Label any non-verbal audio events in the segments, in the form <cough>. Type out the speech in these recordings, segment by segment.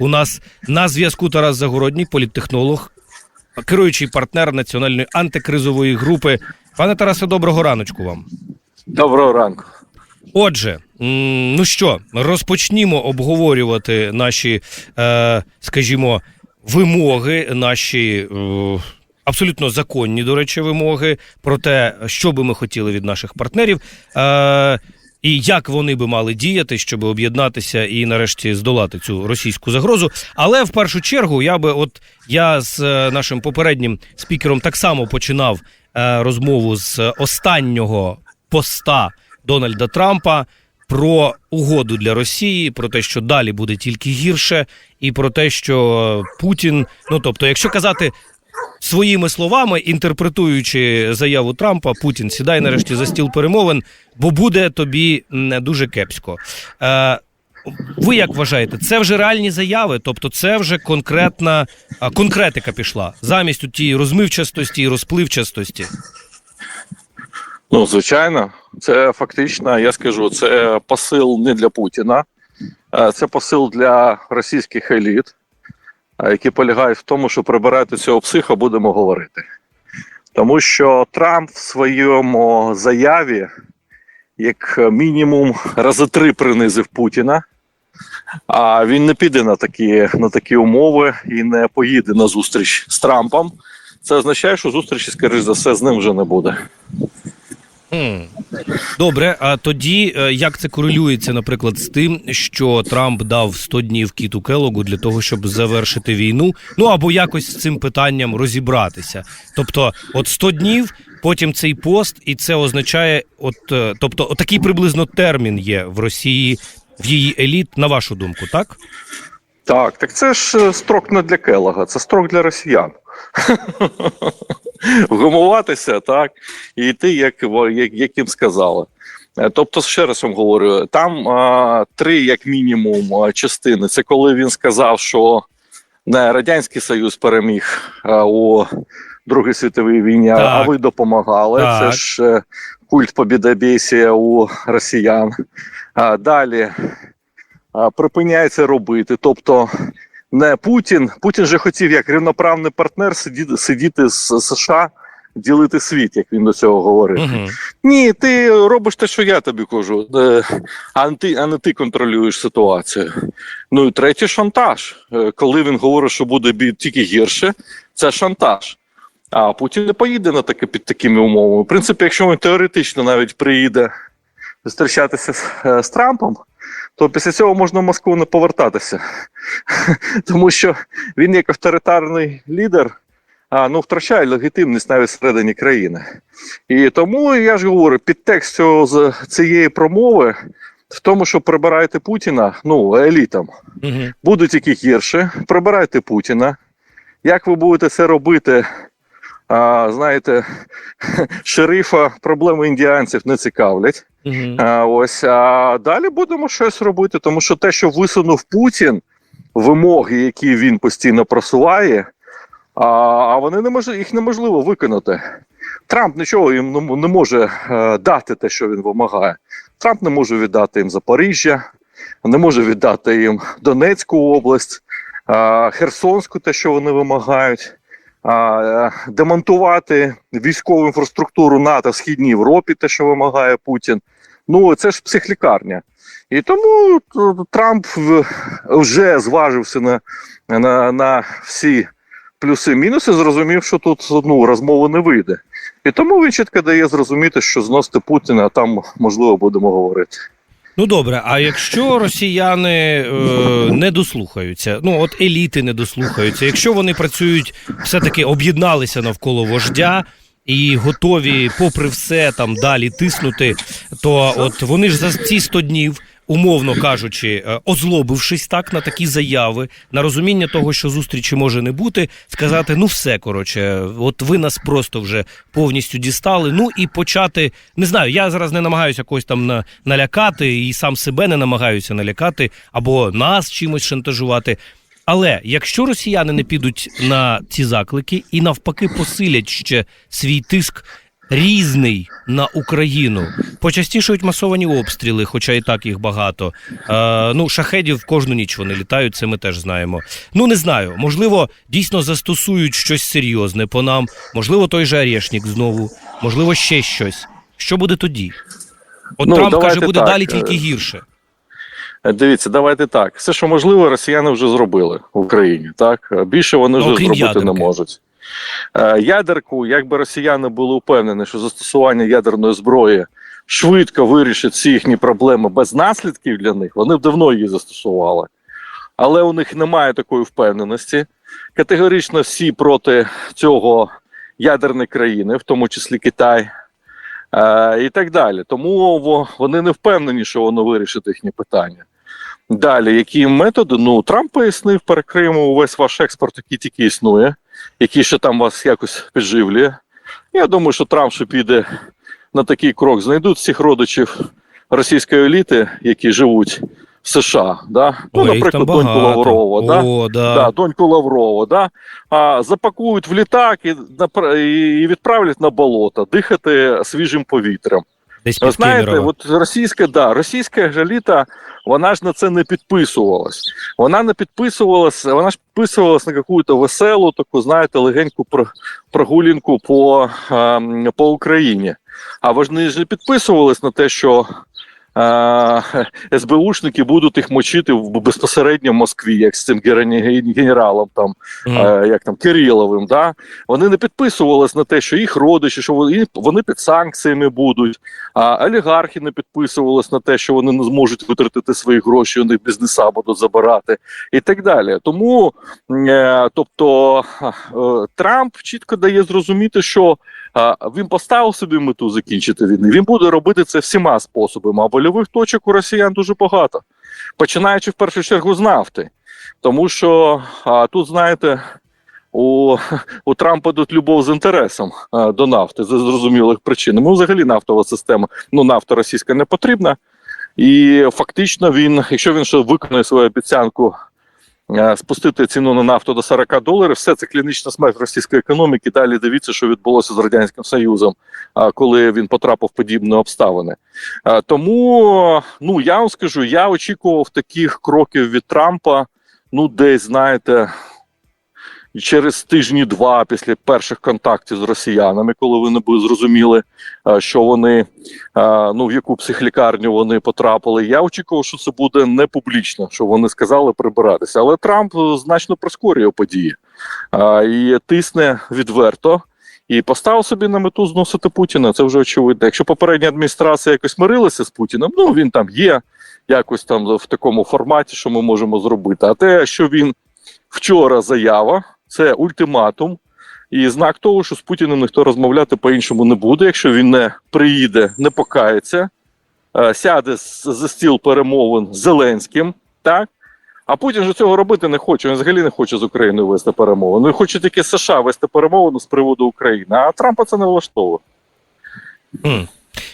У нас на зв'язку Тарас Загородній, політтехнолог, керуючий партнер національної антикризової групи. Пане Тарасе, доброго раночку вам. Доброго ранку. Отже, ну що, розпочнімо обговорювати наші, е, скажімо, вимоги, наші е, абсолютно законні, до речі, вимоги про те, що би ми хотіли від наших партнерів. Е, і як вони би мали діяти, щоб об'єднатися і нарешті здолати цю російську загрозу. Але в першу чергу я би, от я з е, нашим попереднім спікером так само починав е, розмову з останнього поста Дональда Трампа про угоду для Росії, про те, що далі буде тільки гірше, і про те, що Путін, ну тобто, якщо казати. Своїми словами, інтерпретуючи заяву Трампа, Путін сідай нарешті за стіл перемовин, бо буде тобі м, дуже кепсько. Е, ви як вважаєте, це вже реальні заяви? Тобто, це вже конкретна конкретика пішла замість у тієї розмивчастості і розпливчастості? Ну, звичайно, це фактично, я скажу, це посил не для Путіна, це посил для російських еліт, які полягають в тому, що прибирати цього психа будемо говорити. Тому що Трамп в своєму заяві, як мінімум, рази три принизив Путіна. А він не піде на такі, на такі умови і не поїде на зустріч з Трампом. Це означає, що зустрічі, скоріш за все, з ним вже не буде. Добре, а тоді е, як це корелюється, наприклад, з тим, що Трамп дав 100 днів Кіту Келогу для того, щоб завершити війну, ну або якось з цим питанням розібратися. Тобто, от 100 днів, потім цей пост, і це означає, от е, тобто, отакий приблизно термін є в Росії, в її еліт, на вашу думку, так? Так, так це ж е, строк не для Келога, це строк для росіян. <laughs> Вгамуватися, так, і йти, як, як, як їм сказали. Е, Тобто, ще раз вам говорю, там а, три, як мінімум, частини. Це коли він сказав, що не Радянський Союз переміг а, у Другій світовій війні, а ви допомагали. Так. Це ж е, культ побідобєсія у росіян. А, далі а, припиняється робити. Тобто не Путін. Путін же хотів як рівноправний партнер сидіти, сидіти з США, ділити світ, як він до цього говорив. Угу. Ні, ти робиш те, що я тобі кажу, а не ти, а не ти контролюєш ситуацію. Ну і третє шантаж. Е, Коли він говорить, що буде тільки гірше, це шантаж. А Путін не поїде на таке під такими умовами. В принципі, якщо він теоретично навіть приїде зустрічатися з, е, з Трампом, то після цього можна в Москву не повертатися. <laughs> Тому що він як авторитарний лідер а, ну, втрачає легітимність навіть всередині країни. І тому я ж говорю, підтекст цього з цієї промови в тому, що прибирайте Путіна, ну, елітам, Угу. буде тільки гірше. Прибирайте Путіна. Як ви будете це робити? А, знаєте, <laughs> шерифа проблеми індіанців не цікавлять. Угу. А, ось а далі будемо щось робити, тому що те, що висунув Путін, вимоги, які він постійно просуває, а, а вони не мож, їх неможливо виконати. Трамп нічого їм не, може е, дати те, що він вимагає. Трамп не може віддати їм Запоріжжя, не може віддати їм Донецьку область, Херсонську, те, що вони вимагають. А, Демонтувати військову інфраструктуру НАТО в Східній Європі, те, що вимагає Путін. Ну це ж психлікарня. І тому Трамп вже зважився на, на, на всі плюси-мінуси, зрозумів, що тут ну, розмови не вийде. І тому він чітко дає зрозуміти, що зносити Путіна там можливо будемо говорити. Ну добре, а якщо росіяни е, не дослухаються, ну от еліти не дослухаються, якщо вони працюють, все-таки об'єдналися навколо вождя і готові, попри все, там далі тиснути, то от вони ж за ці 100 днів. Умовно кажучи, е, озлобившись так на такі заяви, на розуміння того, що зустрічі може не бути, сказати: ну все коротше, от ви нас просто вже повністю дістали. Ну і почати не знаю. Я зараз не намагаюся когось там на, налякати, і сам себе не намагаюся налякати або нас чимось шантажувати. Але якщо росіяни не підуть на ці заклики і навпаки посилять ще свій тиск різний на Україну. Почастішують масовані обстріли, хоча і так їх багато. Е, ну, шахедів кожну ніч вони літають, це ми теж знаємо. Ну, не знаю. Можливо, дійсно застосують щось серйозне по нам. Можливо, той же Орешник знову, можливо, ще щось. Що буде тоді? От Ну, Трамп каже, буде так, далі е, тільки гірше. Е, Дивіться, давайте так. Все, що можливо, росіяни вже зробили в Україні. Так Е, більше вони вже Окрім зробити не можуть. Е, Ядерку, якби росіяни були впевнені, що застосування ядерної зброї швидко вирішить всі їхні проблеми без наслідків для них, вони б давно її застосували. Але у них немає такої впевненості. Категорично всі проти цього ядерні країни, в тому числі Китай. Е, і так далі. Тому вони не впевнені, що воно вирішить їхні питання. Далі, які методи? Ну, Трамп пояснив, перекриємо увесь ваш експорт, який тільки існує, який ще там вас якось підживлює. Я думаю, що Трамп ще піде на такий крок. Знайдуть всіх родичів російської еліти, які живуть в США. Да? Ну, Ой, наприклад, доньку. Лаврова. Да? О, да. Да, доньку Лаврова, да? а, запакують в літак і, і відправлять на болото дихати свіжим повітрям. Десь Ви під знаєте, Кемерово. от російська, да, російська жаліта, вона ж на це не підписувалась. Вона не підписувалась, вона ж підписувалась на якусь веселу, таку, знаєте, легеньку про- прогулянку по, ем, по Україні. А вони ж не підписувались на те, що <laughs> СБУшники будуть їх мочити в безпосередньо в Москві, як з цим генералом там е, як там Кириловим, да? вони не підписувалися на те, що їх родичі, що вони, вони під санкціями будуть, а олігархи не підписувалися на те, що вони не зможуть витратити свої гроші, них бізнеса будуть забирати, і так далі. Тому, е, тобто, е, Трамп чітко дає зрозуміти, що він поставив собі мету закінчити війну. Він буде робити це всіма способами. А больових точок у росіян дуже багато, починаючи в першу чергу з нафти. Тому що а, тут, знаєте, у, у Трампа тут любов з інтересом а, до нафти за зрозумілих причин. Йому взагалі нафтова система, ну нафта російська не потрібна. І фактично він, якщо він ще виконує свою обіцянку спустити ціну на нафту до 40 доларів, все це клінічна смерть російської економіки. Далі дивіться, що відбулося з радянським союзом, коли він потрапив в подібні обставини. Тому ну я вам скажу, я очікував таких кроків від Трампа. Ну, десь знаєте, через тижні два після перших контактів з росіянами, коли вони зрозуміли, е, що вони е, ну в яку психлікарню вони потрапили. Я очікував, що це буде не публічно, що вони сказали прибиратися. Але Трамп е, значно прискорює події і тисне відверто. І поставив собі на мету зносити Путіна. Це вже очевидно. Якщо попередня адміністрація якось мирилася з Путіним, ну він там є якось там в такому форматі, що ми можемо зробити. А те, що він вчора заява, це ультиматум. І знак того, що з Путіним ніхто розмовляти по-іншому не буде, якщо він не приїде, не покається, е, сяде за стіл перемовин з Зеленським, так? А Путін же цього робити не хоче. Він взагалі не хоче з Україною вести перемовини. Він хоче тільки США вести перемовину з приводу України, а Трампа це не влаштовує. М.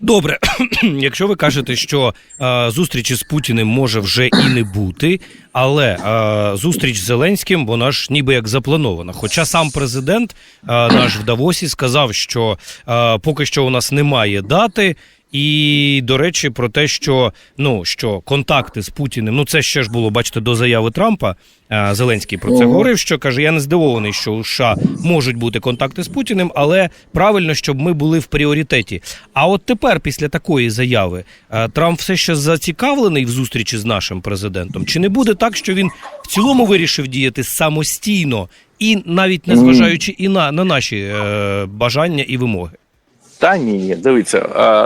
Добре, <clears throat> якщо ви кажете, що е, зустрічі з Путіним може вже і не бути, але е, зустріч з Зеленським, вона ж ніби як запланована. Хоча сам президент е, наш в Давосі сказав, що е, поки що у нас немає дати. І до речі, про те, що ну що контакти з Путіним, ну це ще ж було, бачите, до заяви Трампа. Зеленський про це говорив. Що каже: Я не здивований, що у США можуть бути контакти з Путіним, але правильно, щоб ми були в пріоритеті. А от тепер, після такої заяви, Трамп все ще зацікавлений в зустрічі з нашим президентом. Чи не буде так, що він в цілому вирішив діяти самостійно і навіть не зважаючи і на, на наші е, бажання і вимоги? Та ні, дивіться,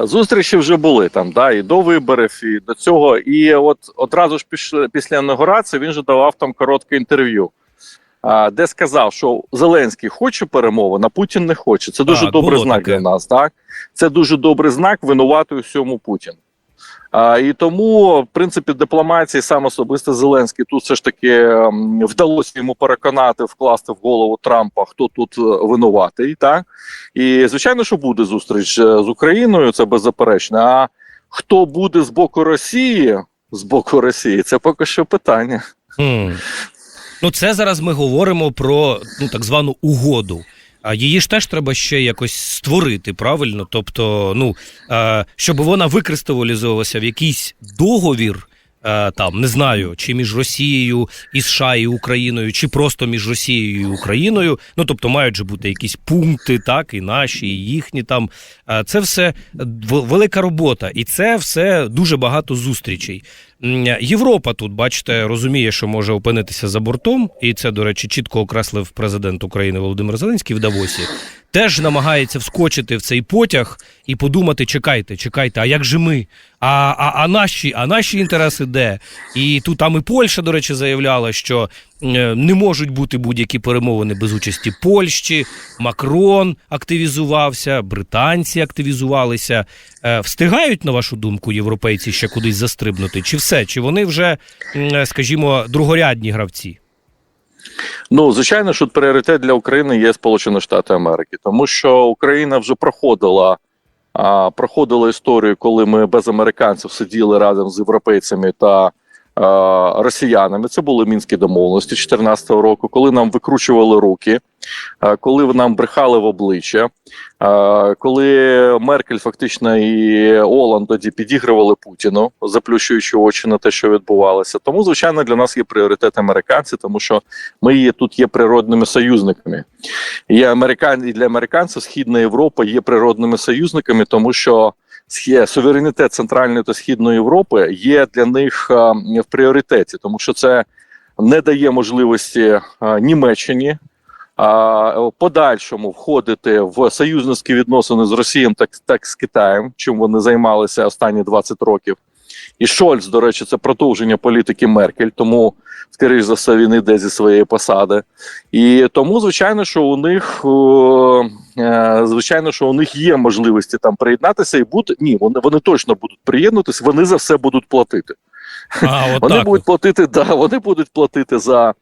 е, зустрічі вже були там, да, і до виборів, і до цього. І от одразу ж після, після інаугурації він же давав там коротке інтерв'ю, е, де сказав, що Зеленський хоче перемовин, а Путін не хоче. Це дуже а, добрий знак таке. для нас. Так, це дуже добрий знак винувати у всьому Путін. А, і тому, в принципі, дипломатії сам особисто Зеленський тут все ж таки ем, вдалося йому переконати, вкласти в голову Трампа, хто тут е, винуватий. Так? І звичайно, що буде зустріч е, з Україною, це беззаперечно. А хто буде з боку Росії? З боку Росії, це поки що питання. Хм. Ну, це зараз ми говоримо про ну так звану угоду. А її ж теж треба ще якось створити, правильно? Тобто, ну е, щоб вона викристалізовувалася в якийсь договір. е, Там не знаю, чи між Росією і США і Україною, чи просто між Росією і Україною. Ну тобто мають же бути якісь пункти, так і наші, і їхні там. Е, Це все велика робота, і це все дуже багато зустрічей. Європа тут, бачите, розуміє, що може опинитися за бортом, і це, до речі, чітко окреслив президент України Володимир Зеленський в Давосі. Теж намагається вскочити в цей потяг і подумати: чекайте, чекайте, а як же ми? А, а, а наші, а наші інтереси де? І тут там і Польща, до речі, заявляла, що е, не можуть бути будь-які перемовини без участі Польщі. Макрон активізувався, британці активізувалися. Е, Встигають, на вашу думку, європейці ще кудись застрибнути? Чи все? Чи вони вже, скажімо, другорядні гравці? Ну, звичайно, що пріоритет для України є Сполучені Штати Америки, тому що Україна вже проходила, а, проходила історію, коли ми без американців сиділи разом з європейцями та росіянами. Це були мінські домовленості 2014 року, коли нам викручували руки, коли нам брехали в обличчя, коли Меркель фактично і Оланд тоді підігрували Путіну, заплющуючи очі на те, що відбувалося. Тому, звичайно, для нас є пріоритет американці, тому що ми є тут є природними союзниками. І американ і для американців Східна Європа є природними союзниками, тому що суверенітет Центральної та Східної Європи є для них е, в пріоритеті, тому що це не дає можливості е, Німеччині. подальшому входити в союзницькі відносини з Росією, так, так з Китаєм, чим вони займалися останні 20 років. І Шольц, до речі, це продовження політики Меркель, тому, скоріш за все, він іде зі своєї посади. І тому, звичайно, що у них е, звичайно, що у них є можливості там приєднатися і бути. Ні, вони, вони точно будуть приєднатися, вони за все будуть платити. А, от Вони так будуть платити, да, вони будуть платити за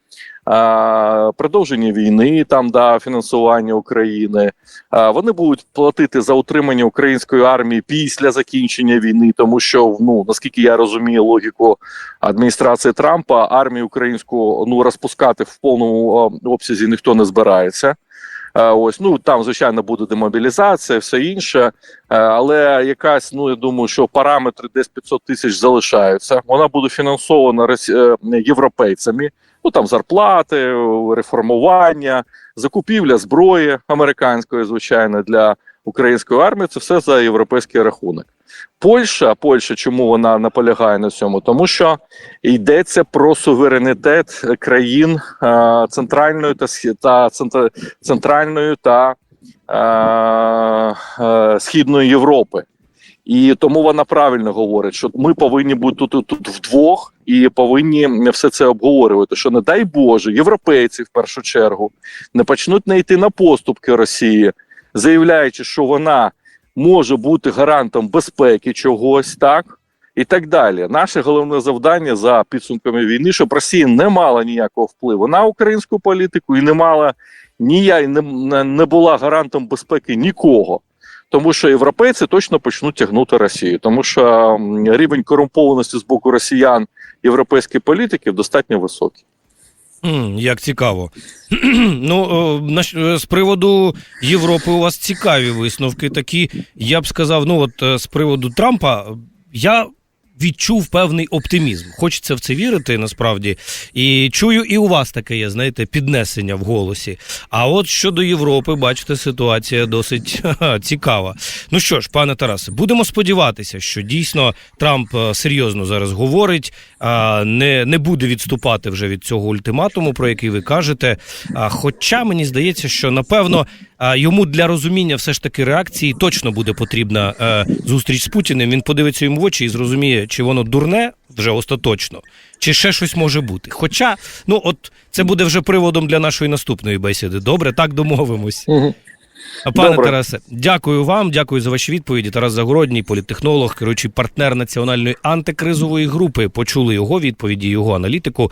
продовження війни, там да, фінансування України. Вони будуть платити за утримання української армії після закінчення війни, тому що ну наскільки я розумію логіку адміністрації Трампа, армію українську ну розпускати в повному обсязі ніхто не збирається. Ось ну там звичайно буде демобілізація, все інше, але якась, ну я думаю, що параметри десь 500 тисяч залишаються. Вона буде фінансована е, європейцями. Ну там зарплати, реформування, закупівля зброї американської, звичайно, для української армії. Це все за європейський рахунок. Польща, Польща, чому вона наполягає на цьому? Тому що йдеться про суверенітет країн центральної та та центральної та е, е, східної Європи. І тому вона правильно говорить, що ми повинні бути тут, тут вдвох і повинні все це обговорювати. Що не дай Боже, європейці в першу чергу не почнуть не йти на поступки Росії, заявляючи, що вона може бути гарантом безпеки чогось, так і так далі. Наше головне завдання за підсумками війни, щоб Росія не мала ніякого впливу на українську політику і не мала ніяк не, не, не була гарантом безпеки нікого. Тому що європейці точно почнуть тягнути Росію, тому що рівень корумпованості з боку росіян європейських політиків достатньо високий. Як цікаво. <clears throat> ну, на щ- з приводу Європи у вас цікаві висновки такі. Я б сказав, ну от е, з приводу Трампа, я відчув певний оптимізм. Хочеться в це вірити насправді. І чую, і у вас таке є, знаєте, піднесення в голосі. А от щодо Європи, бачите, ситуація досить <laughs> цікава. Ну що ж, пане Тарасе, будемо сподіватися, що дійсно Трамп е, серйозно зараз говорить, не, не буде відступати вже від цього ультиматуму, про який ви кажете. Хоча мені здається, що напевно йому для розуміння все ж таки реакції точно буде потрібна е, зустріч з Путіним. Він подивиться йому в очі і зрозуміє, чи воно дурне вже остаточно, чи ще щось може бути. Хоча, ну от це буде вже приводом для нашої наступної бесіди. Добре, так домовимось. Пане Добре. Тарасе, дякую вам, дякую за ваші відповіді. Тарас Загородній, політтехнолог, керуючий партнер національної антикризової групи. Почули його відповіді, його аналітику.